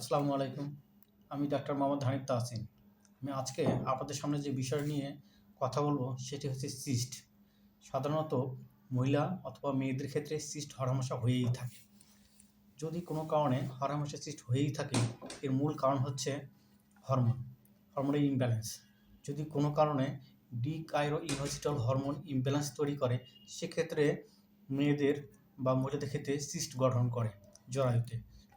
আসসালামু আলাইকুম। আমি ডাক্তার মোহাম্মদ হানিফ তাহসিন। আমি আজকে আপনাদের সামনে যে বিষয় নিয়ে কথা বলব, সেটি হচ্ছে সিস্ট। সাধারণত মহিলা অথবা মেয়েদের ক্ষেত্রে সিস্ট হরহামেশা হয়েই থাকে। যদি কোনো কারণে হরহামেশা সিস্ট হয়েই থাকে, এর মূল কারণ হচ্ছে হরমোন, হরমোনের ইমব্যালেন্স যদি কোনো কারণে ডি কাইরো ইনভার্সিটাল হরমোন ইমব্যালেন্স তৈরি করে, সেক্ষেত্রে মেয়েদের বা মহিলাদের ক্ষেত্রে সিস্ট গঠন করে জরায়ুতে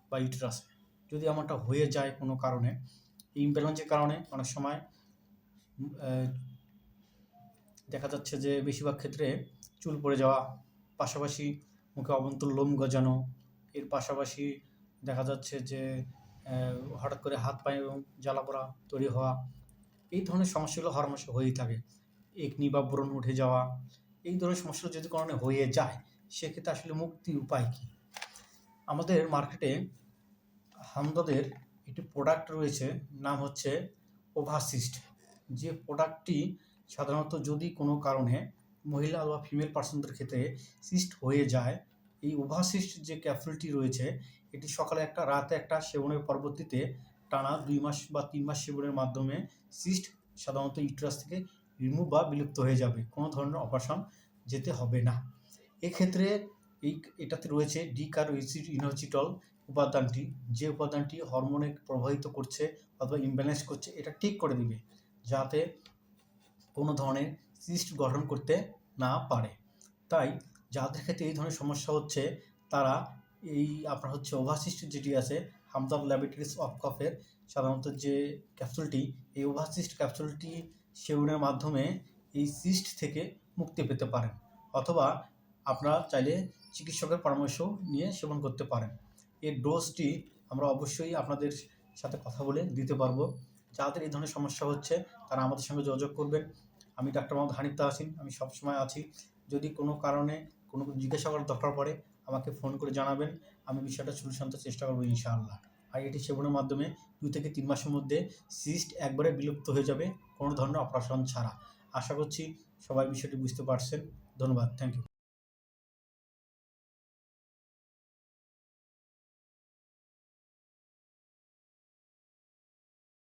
বা ইউটেরাসে। যদি আমারটা হয়ে যায় কোনো কারণে ইমব্যালেন্সের কারণে অনেক সময় দেখা যাচ্ছে যে বেশিরভাগ ক্ষেত্রে চুল পড়ে যাওয়া, পাশাপাশি মুখে অবন্তর লোম গজানো, এর পাশাপাশি দেখা যাচ্ছে যে হঠাৎ করে হাত পায়ে এবং জ্বালা পোড়া তৈরি হওয়া, এই ধরনের সমস্যাগুলো হরমাসে হয়েই থাকে। একনি বা ব্রণ উঠে যাওয়া, এই ধরনের সমস্যা যদি কারণে হয়ে যায়, সেক্ষেত্রে আসলে মুক্তির উপায় কী? আমাদের মার্কেটে হামদদের একটি প্রোডাক্ট রয়েছে, নাম হচ্ছে ওভাসিস্ট যে প্রোডাক্টটি সাধারণত যদি কোনো কারণে মহিলা বা ফিমেল পার্সনদের ক্ষেত্রে সিস্ট হয়ে যায়, এই ওভাসিস্ট যে ক্যাপসুলটি রয়েছে, এটি সকালে একটা, রাতে একটা সেবনের পরবর্তীতে টানা দুই মাস বা তিন মাস সেবনের মাধ্যমে সিস্ট সাধারণত ইউট্রাস থেকে রিমুভ বা বিলুপ্ত হয়ে যাবে, কোনো ধরনের অপারেশন যেতে হবে না। এক্ষেত্রে এই এটাতে রয়েছে ডিকার ইনোচিটল উপাদানটি, যে উপাদানটি হরমোনে প্রভাবিত করছে অথবা ইমব্যালেন্স করছে, এটা ঠিক করে দিবে, যাতে কোনো ধরনের সিস্ট গঠন করতে না পারে। তাই যাদের ক্ষেত্রে এই ধরনের সমস্যা হচ্ছে, তারা এই আপনার হচ্ছে ওভারসিস্ট যেটি আছে হামদাব ল্যাবরেটরিজ অফ কফের সাধারণত যে ক্যাপসুলটি এই ওভারসিস্ট ক্যাপসুলটি সেবনের মাধ্যমে এই সিস্ট থেকে মুক্তি পেতে পারেন, অথবা আপনারা চাইলে চিকিৎসকের পরামর্শ নিয়ে সেবন করতে পারেন। এর ডোজটি আমরা অবশ্যই আপনাদের সাথে কথা বলে দিতে পারব। যাদের এই ধরনের সমস্যা হচ্ছে, তারা আমাদের সঙ্গে যোগাযোগ করবেন। আমি ডাক্তার মোহাম্মদ হানিফ তাহসিন আমি সবসময় আছি। যদি কোনো কারণে কোনো জিজ্ঞাসা করার দরকার পড়ে, আমাকে ফোন করে জানাবেন। আমি বিষয়টা সলিউশন চেষ্টা করব ইনশাআল্লাহ। আর এটি সেবনের মাধ্যমে দু থেকে তিন মাসের মধ্যে সিস্ট একবারে বিলুপ্ত হয়ে যাবে কোনো ধরনের অপারেশন ছাড়া। আশা করছি সবাই বিষয়টি বুঝতে পারছেন। ধন্যবাদ। Thank you